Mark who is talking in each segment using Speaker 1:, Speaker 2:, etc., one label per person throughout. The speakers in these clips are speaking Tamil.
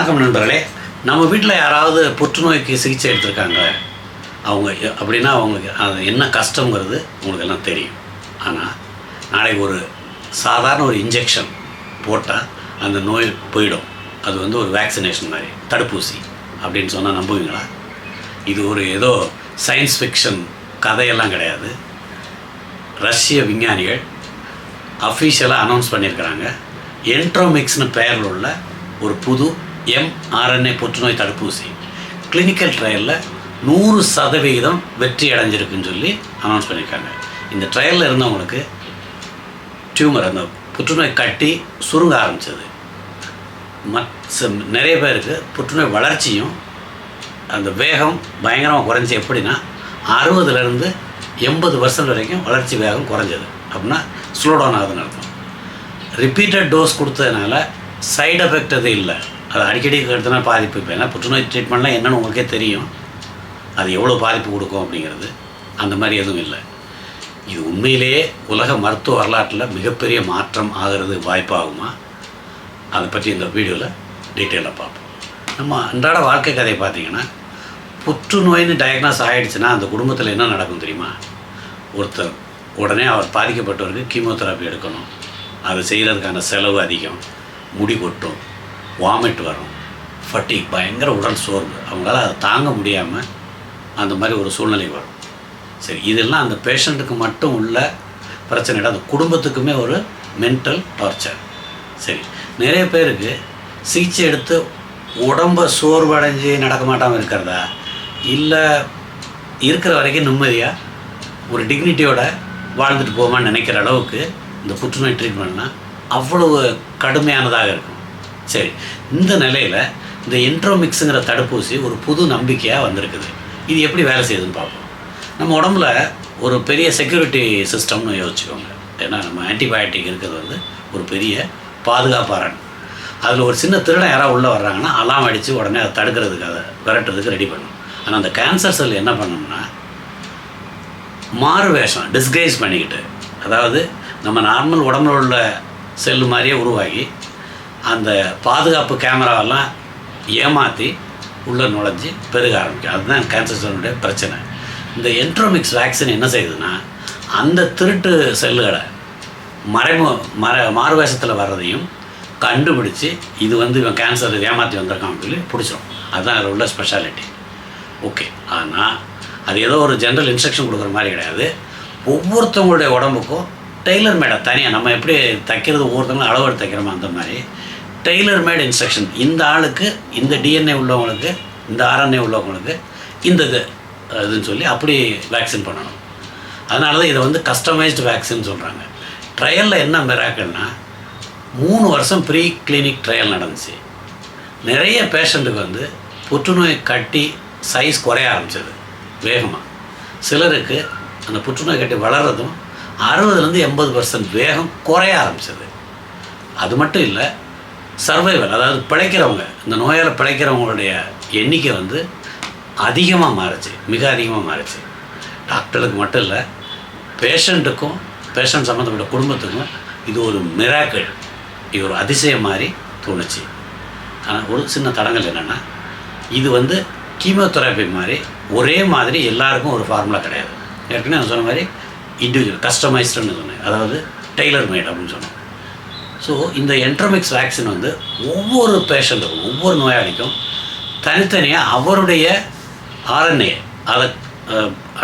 Speaker 1: வணக்கம் நண்பர்களே. நம்ம வீட்டில் யாராவது புற்றுநோய்க்கு சிகிச்சை எடுத்திருக்காங்க அவங்க அப்படின்னா அவங்களுக்கு அது என்ன கஷ்டங்கிறது உங்களுக்கு எல்லாம் தெரியும். ஆனால் நாளைக்கு ஒரு சாதாரண ஒரு இன்ஜெக்ஷன் போட்டால் அந்த நோய் போயிடும். அது வந்து ஒரு வேக்சினேஷன் மாதிரி தடுப்பூசி அப்படின்னு சொன்னால் நம்புவீங்களா? இது ஒரு ஏதோ சயின்ஸ் ஃபிக்ஷன் கதையெல்லாம் கிடையாது. ரஷ்ய விஞ்ஞானிகள் அஃபீஷியலாக அனௌன்ஸ் பண்ணியிருக்கிறாங்க. என்ட்ரோமிக்ஸ்னு பெயரில் உள்ள ஒரு புது எம்ஆர்என்ஏ புற்றுநோய் தடுப்பூசி. கிளினிக்கல் ட்ரையலில் நூறு சதவிகிதம் வெற்றி அடைஞ்சிருக்குன்னு சொல்லி அனௌன்ஸ் பண்ணியிருக்காங்க. இந்த ட்ரையலில் இருந்தவங்களுக்கு டியூமர் அந்த புற்றுநோய் கட்டி சுருங்க ஆரம்பிச்சது. மத் ச- நிறைய பேருக்கு புற்றுநோய் வளர்ச்சியும் அந்த வேகம் பயங்கரமாக குறைஞ்சி எப்படின்னா அறுபதுலேருந்து எண்பது பர்சன்ட் வரைக்கும் வளர்ச்சி வேகம் குறைஞ்சது. அப்படின்னா ஸ்லோ டவுன் ஆகுதுன்னு அர்த்தம். ரிப்பீட்டட் டோஸ் கொடுத்ததுனால சைடு எஃபெக்ட் எதுவும் இல்லை. அது அடிக்கடி எடுத்தனா பாதிப்பு. இப்போ ஏன்னா புற்றுநோய் ட்ரீட்மெண்ட்லாம் என்னென்னு உங்களுக்கே தெரியும். அது எவ்வளோ பாதிப்பு கொடுக்கும் அப்படிங்கிறது. அந்த மாதிரி எதுவும் இல்லை. இது உண்மையிலேயே உலக மருத்துவ வரலாற்றில் மிகப்பெரிய மாற்றம் ஆகிறது வாய்ப்பாகுமா? அதை பற்றி இந்த வீடியோவில் டீட்டெயிலாக பார்ப்போம். நம்ம அன்றாட வாழ்க்கை கதையை பார்த்தீங்கன்னா புற்றுநோய்னு டயக்னாஸ் ஆகிடுச்சுன்னா அந்த குடும்பத்தில் என்ன நடக்கும் தெரியுமா? ஒருத்தர் உடனே அவர் பாதிக்கப்பட்டவருக்கு கீமோதெரப்பி எடுக்கணும். அது செய்கிறதுக்கான செலவு அதிகம். முடி கொட்டும். வாமிட் வரும். ஃபட்டிக் பயங்கர உடல் சோர்வு. அவங்களால அதை தாங்க முடியாமல் அந்த மாதிரி ஒரு சூழ்நிலை வரும். சரி இதெல்லாம் அந்த பேஷண்ட்டுக்கு மட்டும் உள்ள பிரச்சனை இல்லை. அந்த குடும்பத்துக்குமே ஒரு மென்டல் டார்ச்சர் சரி நிறைய பேருக்கு சிகிச்சை எடுத்து உடம்ப சோர்வடைஞ்சு நடக்க மாட்டாமல் இருக்கிறதா? இல்லை இருக்கிற வரைக்கும் நிம்மதியாக ஒரு டிக்னிட்டியோட வாழ்ந்துட்டு போவான்னு நினைக்கிற அளவுக்கு இந்த புற்றுநோய் ட்ரீட்மெண்ட்லாம் அவ்வளவு கடுமையானதாக இருக்கும். சரி இந்த நிலையில் இந்த இன்ட்ரோமிக்ஸுங்கிற தடுப்பூசி ஒரு புது நம்பிக்கையாக வந்திருக்குது. இது எப்படி வேலை செய்யுதுன்னு பார்ப்போம். நம்ம உடம்புல ஒரு பெரிய செக்யூரிட்டி சிஸ்டம்னு யோசிச்சுக்கோங்க. ஏன்னா நம்ம ஆன்டிபயோட்டிக் இருக்கிறது வந்து ஒரு பெரிய பாதுகாப்பாரன் அதில் ஒரு சின்ன திருடன் யாராவது உள்ளே வர்றாங்கன்னா அலாம் அடித்து உடனே அதை தடுக்கிறதுக்கு அதை விரட்டுறதுக்கு ரெடி பண்ணும். ஆனால் அந்த கேன்சர் செல் என்ன பண்ணோம்னா மாறு வேஷம் டிஸ்கைஸ் பண்ணிக்கிட்டு அதாவது நம்ம நார்மல் உடம்புல உள்ள செல்லு மாதிரியே உருவாகி அந்த பாதுகாப்பு கேமராவெல்லாம் ஏமாற்றி உள்ளே நுழைஞ்சு பெருக ஆரம்பிக்கும். அதுதான் கேன்சர் செல்லுடைய பிரச்சனை. இந்த என்ட்ரோமிக்ஸ் வேக்சின் என்ன செய்யுதுன்னா அந்த திருட்டு செல்லுகளை மறைமு மற மாறுவேஷத்தில் வர்றதையும் கண்டுபிடிச்சு இது வந்து இவன் கேன்சர் ஏமாற்றி வந்திருக்கான் சொல்லி பிடிச்சிரும். அதுதான் அதில் உள்ள ஸ்பெஷாலிட்டி ஓகே ஆனால் அது ஏதோ ஒரு ஜென்ரல் இன்ஸ்ட்ரக்ஷன் கொடுக்குற மாதிரி கிடையாது. ஒவ்வொருத்தவங்களுடைய உடம்புக்கும் டெய்லர் மேடை தனியாக நம்ம எப்படி தைக்கிறது ஒவ்வொருத்தவங்களும் அளவு தைக்கிறோமோ அந்த மாதிரி டெய்லர் மேட் இன்ஸ்ட்ரக்ஷன் இந்த ஆளுக்கு இந்த டிஎன்ஏ உள்ளவங்களுக்கு இந்த ஆர்என்ஏ உள்ளவங்களுக்கு இந்த இது இதுன்னு சொல்லி அப்படி வேக்சின் பண்ணணும். அதனால தான் இதை வந்து கஸ்டமைஸ்டு வேக்சின் சொல்கிறாங்க ட்ரையலில் என்ன மிராக்கள்னா மூணு வருஷம் ப்ரீ கிளினிக் ட்ரையல் நடந்துச்சு. நிறைய பேஷண்ட்டுக்கு வந்து புற்றுநோய் கட்டி சைஸ் குறைய ஆரம்பிச்சது வேகமாக சிலருக்கு அந்த புற்றுநோய் கட்டி வளர்றதும் அறுபதுலேருந்து எண்பது பர்சன்ட் வேகம் குறைய ஆரம்பிச்சது. அது மட்டும் இல்லை சர்வைவல் அதாவது பிழைக்கிறவங்க இந்த நோயால் பிழைக்கிறவங்களுடைய எண்ணிக்கை வந்து அதிகமாக மாறுச்சு மிக அதிகமாக மாறுச்சு. டாக்டருக்கு மட்டும் இல்லை பேஷண்ட்டுக்கும் பேஷண்ட் சம்மந்தப்பட்ட குடும்பத்துக்கும் இது ஒரு மிராக்கள் இது ஒரு அதிசயம் மாதிரி தோணுச்சு. ஆனால் ஒரு சின்ன தடங்கள் என்னென்னா இது வந்து கீமோதெரப்பி மாதிரி ஒரே மாதிரி எல்லாருக்கும் ஒரு ஃபார்முலா கிடையாது. ஏற்கனவே நான் சொன்ன மாதிரி இண்டிவிஜுவல் கஸ்டமைஸ்டுன்னு சொன்னேன். அதாவது டெய்லர் மேட் அப்படின்னு சொன்னோம். ஸோ இந்த என்ட்ரோமிக்ஸ் வேக்சின் வந்து ஒவ்வொரு பேஷண்ட்டுக்கும் ஒவ்வொரு நோயாளிக்கும் தனித்தனியாக அவருடைய ஆர்என்ஏ அதை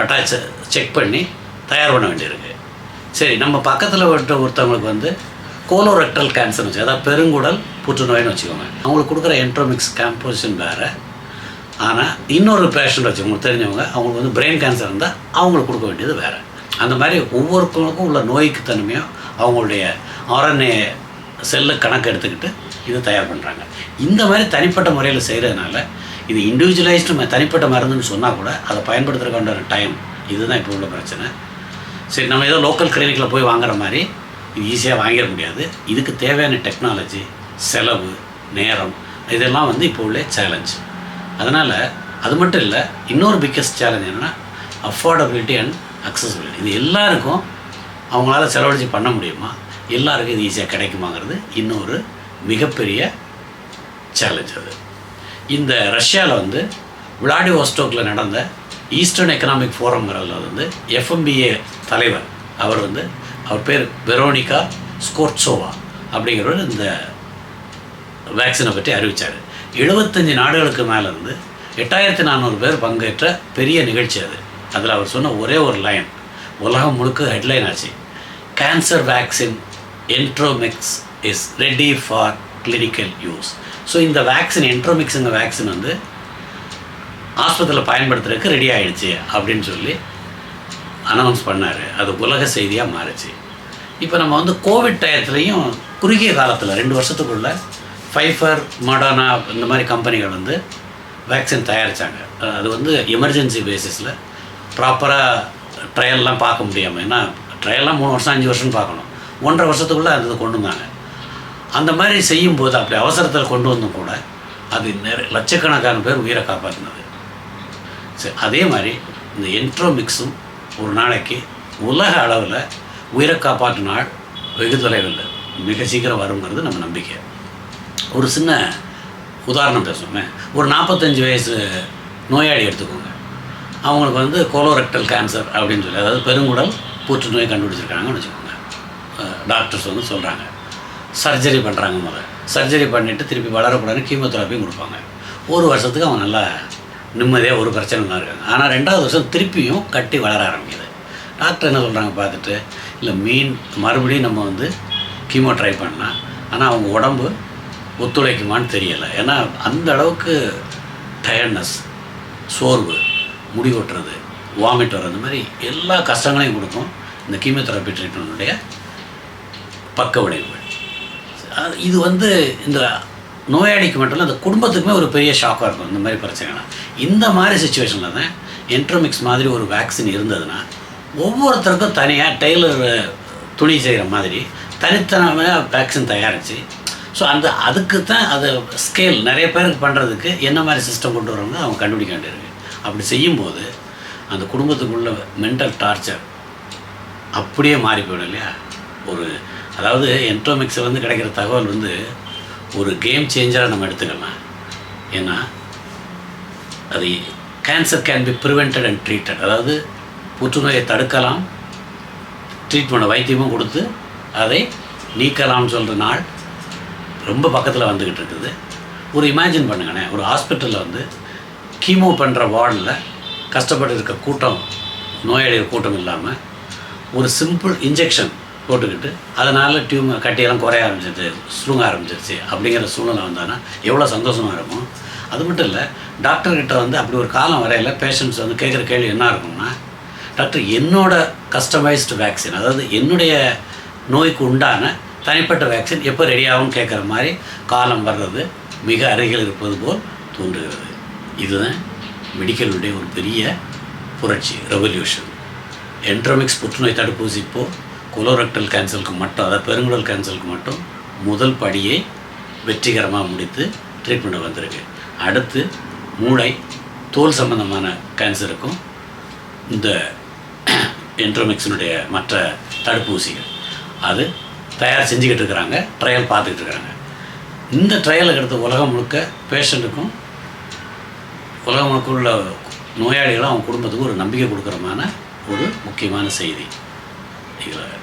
Speaker 1: அட்டாச் செக் பண்ணி தயார் பண்ண வேண்டியிருக்கு. சரி நம்ம பக்கத்தில் விட்ட ஒருத்தவங்களுக்கு வந்து கோலோரெக்டல் கேன்சர்னு வச்சு அதாவது பெருங்குடல் புற்றுநோய்னு வச்சுக்கோங்க. அவங்களுக்கு கொடுக்குற என்ட்ரோமிக்ஸ் காம்போசிஷன் வேறு. ஆனால் இன்னொரு பேஷண்ட் வச்சு உங்களுக்கு தெரிஞ்சவங்க அவங்களுக்கு வந்து பிரெயின் கேன்சர் இருந்தால் அவங்களுக்கு கொடுக்க வேண்டியது வேறு. அந்த மாதிரி ஒவ்வொருத்தவங்களுக்கும் உள்ள நோய்க்கு தன்மையும் அவங்களுடைய ஆர்என்ஏ செல்லை கணக்கு எடுத்துக்கிட்டு இதை தயார் பண்ணுறாங்க இந்த மாதிரி தனிப்பட்ட முறையில் செய்கிறதுனால இது இண்டிவிஜுவலைஸ்டு தனிப்பட்ட மருந்துன்னு சொன்னால் கூட அதை பயன்படுத்துறதுக்கான டைம் இதுதான் இப்போ உள்ள பிரச்சனை. சரி நம்ம ஏதோ லோக்கல் கிளினிக்கில் போய் வாங்குற மாதிரி இது ஈஸியாக வாங்கிட முடியாது. இதுக்கு தேவையான டெக்னாலஜி செலவு நேரம் இதெல்லாம் வந்து இப்போ உள்ள சேலஞ்ச் அதனால் அது மட்டும் இல்லை இன்னொரு பிக்கஸ்ட் சேலஞ்ச் என்னென்னா அஃபோர்டபிலிட்டி அண்ட் அக்சசபிலிட்டி இது எல்லாருக்கும் அவங்களால செலவழித்து பண்ண முடியுமா? எல்லாருக்கும் இது ஈஸியாக கிடைக்குமாங்கிறது இன்னொரு மிகப்பெரிய சேலஞ்ச் அது. இந்த ரஷ்யாவில் வந்து விளாடிவாஸ்டோக்கில் நடந்த ஈஸ்டர்ன் எக்கனாமிக் ஃபோரம்ங்கிறதுல வந்து எஃப்எம்பிஏ தலைவர் அவர் வந்து அவர் பேர் வெரோனிகா ஸ்கோர்ட்சோவா அப்படிங்கிறவர் இந்த வேக்சினை பற்றி அறிவித்தார் எழுபத்தஞ்சு நாடுகளுக்கு மேலே இருந்து எட்டாயிரத்தி நானூறு பேர் பங்கேற்ற பெரிய நிகழ்ச்சி அது. அதில் அவர் சொன்ன ஒரே ஒரு லைன் உலகம் முழுக்க ஹெட்லைன் ஆச்சு. Cancer vaccine Enteromix is ready for clinical use so இந்த வேக்சின் என்ட்ரோமிக்ஸுங்க வேக்சின் வந்து ஆஸ்பத்திரியில் பயன்படுத்துறதுக்கு ரெடி ஆகிடுச்சு அப்படின்னு சொல்லி அனௌன்ஸ் பண்ணார். அது உலக செய்தியாக மாறிச்சு. இப்போ நம்ம வந்து கோவிட் டயத்துலேயும் குறுகிய காலத்தில் ரெண்டு வருஷத்துக்குள்ள ஃபைஃபர் மடானா இந்த மாதிரி கம்பெனிகள் வந்து வேக்சின் தயாரித்தாங்க அது வந்து எமர்ஜென்சி பேசிஸில் ப்ராப்பராக ட்ரையல்லாம் பார்க்க முடியாமல் ஏன்னா ட்ரையல்லாம் மூணு வருஷம் அஞ்சு வருஷம் பார்க்கணும். ஒன்றரை வருஷத்துக்குள்ளே அது கொண்டு வந்தாங்க. அந்த மாதிரி செய்யும்போது அப்படி அவசரத்தில் கொண்டு வந்தும் கூட அது நிறைய லட்சக்கணக்கான பேர் உயிரை காப்பாற்றினது சரி அதே மாதிரி இந்த என்ட்ரோமிக்ஸும் ஒரு நாளைக்கு உலக அளவில் உயிரை காப்பாற்றும் நாள் வெகு தொலைவில் மிக சீக்கிரம் வருங்கிறது நம்ம நம்பிக்கை. ஒரு சின்ன உதாரணம் பேசுவோமே. ஒரு நாற்பத்தஞ்சு வயசு நோயாளி எடுத்துக்கோங்க. அவங்களுக்கு வந்து கோலோரெக்டல் கேன்சர் அப்படின்னு சொல்லி அதாவது பெருங்குடல் புற்றுநோய் கண்டுபிடிச்சிருக்காங்கன்னு வச்சுக்கோங்க. டாக்டர்ஸ் வந்து சொல்கிறாங்க சர்ஜரி பண்ணுறாங்க முதல்ல சர்ஜரி பண்ணிவிட்டு திருப்பி வளரக்கூடாதுன்னு கீமோதெரப்பி கொடுப்பாங்க. ஒரு வருஷத்துக்கு அவங்க நல்லா நிம்மதியாக ஒரு பிரச்சனை தான் இருக்காங்க. ஆனால் ரெண்டாவது வருஷம் திருப்பியும் கட்டி வளர ஆரம்பிக்குது. டாக்டர் என்ன சொல்கிறாங்க பார்த்துட்டு இல்லை மீன் மறுபடியும் நம்ம வந்து கீமோ ட்ரை பண்ணலாம். ஆனால் அவங்க உடம்பு ஒத்துழைக்குமான்னு தெரியலை. ஏன்னா அந்த அளவுக்கு டயர்ட்னஸ் சோர்வு முடி கொட்டுறது வாமிட் வர்றது மாதிரி எல்லா கஷ்டங்களையும் கொடுக்கும் இந்த கீமோதெரப்பி ட்ரீட்மெண்ட்டுடைய பக்க விளைவுகள். அது இது வந்து இந்த நோயாளிக்கு மட்டும் இல்லை அந்த குடும்பத்துக்குமே ஒரு பெரிய ஷாக்காக இருக்கும். இந்த மாதிரி பிரச்சனைனா இந்த மாதிரி சுச்சுவேஷனில் தான் என்ட்ரோமிக்ஸ் மாதிரி ஒரு வேக்சின் இருந்ததுன்னா ஒவ்வொருத்தருக்கும் தனியாக டெய்லர் துணி செய்கிற மாதிரி தனித்தனமாக வேக்சின் தயாரித்து ஸோ அந்த அதுக்கு தான் அது ஸ்கேல் நிறைய பேருக்கு பண்ணுறதுக்கு என்ன மாதிரி சிஸ்டம் கொண்டு வரவங்க அவங்க கண்டுபிடிக்க வேண்டியிருக்கு அப்படி செய்யும்போது அந்த குடும்பத்துக்குள்ள மென்டல் டார்ச்சர் அப்படியே மாறி போயிடும் இல்லையா? ஒரு அதாவது என்ட்ரோமிக்ஸில் வந்து கிடைக்கிற தகவல் வந்து ஒரு கேம் சேஞ்சராக நம்ம எடுத்துக்கலாம்? ஏன்னா அது cancer can be prevented and treated அதாவது புற்றுநோயை தடுக்கலாம் ட்ரீட்மெண்ட் வைத்தியமும் கொடுத்து அதை நீக்கலாம்னு சொல்கிற நாள் ரொம்ப பக்கத்தில் வந்துக்கிட்டு இருக்குது. ஒரு இமேஜின் பண்ணுங்கண்ணே ஒரு ஹாஸ்பிட்டலில் வந்து கீமோ பண்ணுற வார்டில் கஷ்டப்பட்டு இருக்க கூட்டம் நோயாளிகள் கூட்டம் இல்லாமல் ஒரு சிம்பிள் இன்ஜெக்ஷன் போட்டுக்கிட்டு அதனால் டியூமர் கட்டியெல்லாம் குறைய ஆரம்பிச்சிருச்சு சுருங்க ஆரம்பிச்சிருச்சு அப்படிங்கிற சூழ்நிலை வந்தானா எவ்வளோ சந்தோஷமாக இருக்கும்? அது மட்டும் இல்லை டாக்டர்கிட்ட வந்து அப்படி ஒரு காலம் வரையில் பேஷண்ட்ஸ் வந்து கேட்குற கேள்வி என்ன இருக்கும்னா டாக்டர் என்னோட கஸ்டமைஸ்டு வேக்சின் அதாவது என்னுடைய நோய்க்கு உண்டான தனிப்பட்ட வேக்சின் எப்போ ரெடியாகும் கேட்குற மாதிரி காலம் வர்றது மிக அருகில் இருப்பது போல் தோன்றுகிறது. இதுதான் மெடிக்கலுடைய ஒரு பெரிய புரட்சி ரெவல்யூஷன் என்ட்ரமிக்ஸ் புற்றுநோய் தடுப்பூசி இப்போது கொலோரெக்டல் கேன்சருக்கு மட்டும் அதாவது பெருங்குடல் கேன்சருக்கு மட்டும் முதல் படியை வெற்றிகரமாக முடித்து ட்ரீட்மெண்ட் வந்திருக்கு. அடுத்து மூளை தோல் சம்பந்தமான கேன்சருக்கும் இந்த என்ட்ரோமிக்ஸினுடைய மற்ற தடுப்பூசிகள். அது தயார் செஞ்சுக்கிட்டு இருக்கிறாங்க ட்ரையல் பார்த்துக்கிட்டு இருக்கிறாங்க. இந்த ட்ரையலுக்கு அடுத்து உலகம் முழுக்க பேஷண்ட்டுக்கும் உலகம் முழுக்க உள்ள நோயாளிகளும் அவங்க குடும்பத்துக்கும் ஒரு நம்பிக்கை கொடுக்குறமான ஒரு முக்கியமான செய்தி.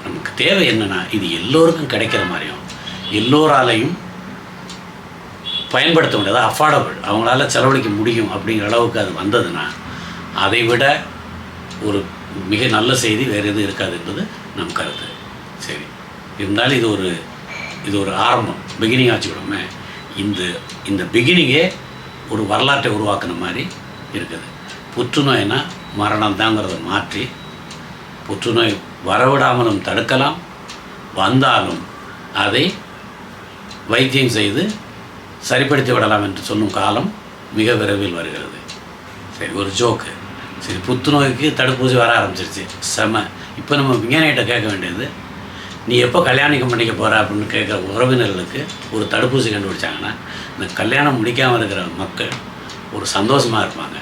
Speaker 1: நமக்கு தேவை என்னென்னா இது எல்லோருக்கும் கிடைக்கிற மாதிரியும் எல்லோராலையும் பயன்படுத்த முடியாது அஃபோர்டபுள் அவங்களால செலவழிக்க முடியும் அப்படிங்கிற அளவுக்கு அது வந்ததுன்னா அதை விட ஒரு மிக நல்ல செய்தி வேறு எதுவும் இருக்காது என்பது நம் கருத்து. சரி. இருந்தாலும் இது ஒரு இது ஒரு ஆரம்பம். பிகினிங் ஆச்சுக்கிடுமே இந்த இந்த பிகினிங்கே ஒரு வரலாற்றை உருவாக்குன மாதிரி இருக்குது. புற்றுநோய்னா மரணம் தாங்கிறத மாற்றி புற்றுநோய் வரவிடாமலும் தடுக்கலாம். வந்தாலும் அதை வைத்தியம் செய்து சரிப்படுத்தி விடலாம் என்று சொல்லும் காலம் மிக விரைவில் வருகிறது. சரி ஒரு ஜோக்கு. சரி புத்துநோய்க்கு தடுப்பூசி வர ஆரம்பிச்சிருச்சு. செம. இப்போ நம்ம விஞ்ஞானிகிட்ட கேட்க வேண்டியது நீ எப்போ கல்யாணிக்கம் பண்ணிக்க போகிற அப்படின்னு கேட்குற உறவினர்களுக்கு ஒரு தடுப்பூசி கண்டுபிடிச்சாங்கன்னா இந்த கல்யாணம் முடிக்காமல் இருக்கிற மக்கள் ஒரு சந்தோஷமாக இருப்பாங்க.